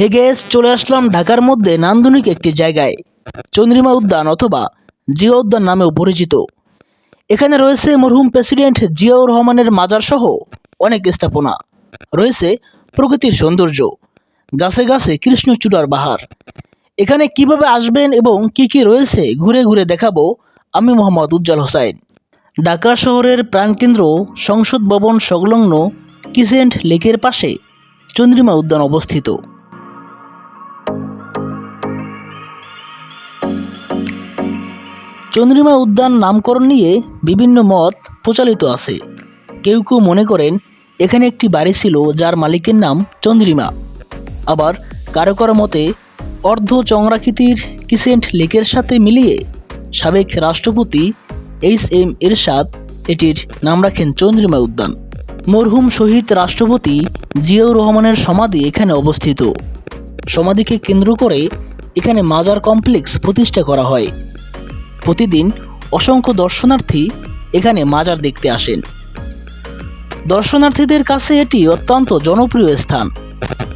হে guess চলে আসলাম ঢাকার মধ্যে নান্দনিক একটি জায়গায়, চন্দ্রিমা উদ্যান অথবা জিয়া উদ্যান নামেও পরিচিত। এখানে রয়েছে মরহুম প্রেসিডেন্ট জিয়াউর রহমানের মাজার সহ অনেক স্থাপনা। রয়েছে প্রকৃতির সৌন্দর্য, গাছে গাছে কৃষ্ণচূড়ার বাহার। এখানে কীভাবে আসবেন এবং কি কি রয়েছে ঘুরে ঘুরে দেখাবো আমি মোহাম্মদ উজ্জ্বল হোসাইন। ঢাকা শহরের প্রাণকেন্দ্র, সংসদ ভবন সংলগ্ন কিসেন্ট লেকের পাশে চন্দ্রিমা উদ্যান অবস্থিত। চন্দ্রিমা উদ্যান নামকরণ নিয়ে বিভিন্ন মত প্রচলিত আছে। কেউ কেউ মনে করেন, এখানে একটি বাড়ি ছিল যার মালিকের নাম চন্দ্রিমা। আবার কারও কারও মতে, অর্ধ চংরাকৃতির কিসেন্ট লেকের সাথে মিলিয়ে সাবেক রাষ্ট্রপতি এইচ এম এরশাদ এটির নাম রাখেন চন্দ্রিমা উদ্যান। মরহুম শহীদ রাষ্ট্রপতি জিয়াউর রহমানের সমাধি এখানে অবস্থিত। সমাধিকে কেন্দ্র করে এখানে মাজার কমপ্লেক্স প্রতিষ্ঠা করা হয়। প্রতিদিন অসংখ্য দর্শনার্থী এখানে মাজার দেখতে আসেন। দর্শনার্থীদের কাছে এটি অত্যন্ত জনপ্রিয় স্থান।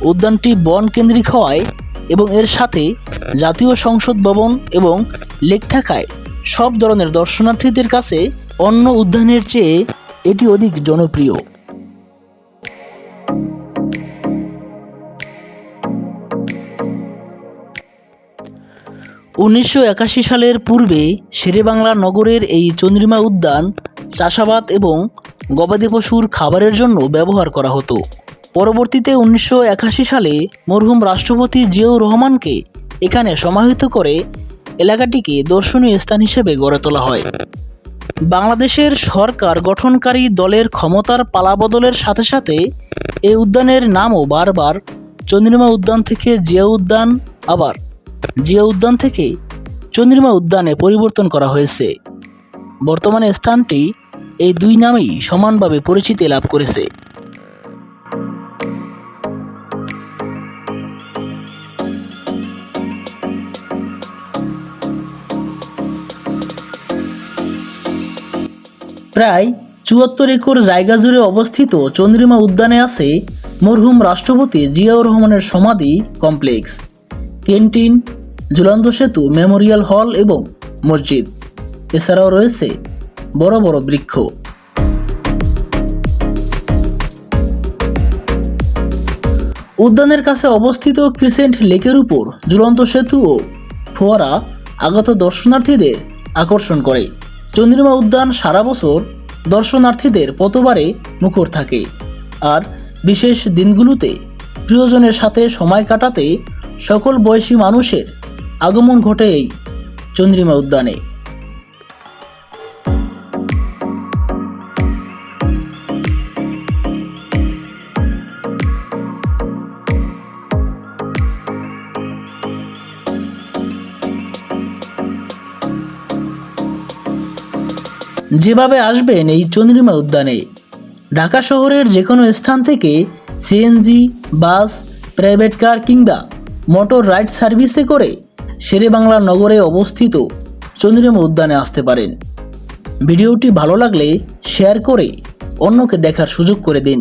উদ্যানটি বন কেন্দ্রিক হওয়ায় এবং এর সাথে জাতীয় সংসদ ভবন এবং লেক থাকায় সব ধরনের দর্শনার্থীদের কাছে অন্য উদ্যানের চেয়ে এটি অধিক জনপ্রিয়। উনিশশো একাশি সালের পূর্বে শেরেবাংলা নগরের এই চন্দ্রিমা উদ্যান চাষাবাদ এবং গবাদি পশুর খাবারের জন্য ব্যবহার করা হতো। পরবর্তীতে উনিশশো একাশি সালে মরহুম রাষ্ট্রপতি জিয়াউর রহমানকে এখানে সমাহিত করে এলাকাটিকে দর্শনীয় স্থান হিসেবে গড়ে তোলা হয়। বাংলাদেশের সরকার গঠনকারী দলের ক্ষমতার পালাবদলের সাথে সাথে এই উদ্যানের নামও বারবার চন্দ্রিমা উদ্যান থেকে জিয়া উদ্যান, আবার জিয়া উদ্যান থেকে চন্দ্রিমা উদ্যানে পরিবর্তন করা হয়েছে। বর্তমানে স্থানটি এই দুই নামেই সমানভাবে পরিচিতি লাভ করেছে। প্রায় চুয়াত্তর একর জায়গা জুড়ে অবস্থিত চন্দ্রিমা উদ্যানে আছে মরহুম রাষ্ট্রপতি জিয়াউর রহমানের সমাধি কমপ্লেক্স। ক্যান্টিন, ঝুলন্ত সেতু, মেমোরিয়াল হল এবং মসজিদ। এছাড়াও রয়েছে বড় বড় বৃক্ষ। উদ্যানের কাছে অবস্থিত ক্রিসেন্ট লেকের উপর ঝুলন্ত সেতু ও ফোয়ারা আগত দর্শনার্থীদের আকর্ষণ করে। চন্দ্রিমা উদ্যান সারা বছর দর্শনার্থীদের পতবারে মুখর থাকে। আর বিশেষ দিনগুলোতে প্রিয়জনের সাথে সময় কাটাতে সকল বয়সী মানুষের আগমন ঘটে এই চন্দ্রিমা উদ্যানে। যেভাবে আসবেন এই চন্দ্রিমা উদ্যানে, ঢাকা শহরের যে কোনো স্থান থেকে সিএনজি, বাস, প্রাইভেট কার কিংবা মোটর রাইড সার্ভিসে করে শেরেবাংলা নগরে অবস্থিত চন্দ্রিম উদ্যানে আসতে পারেন। ভিডিওটি ভালো লাগলে শেয়ার করে অন্যকে দেখার সুযোগ করে দিন।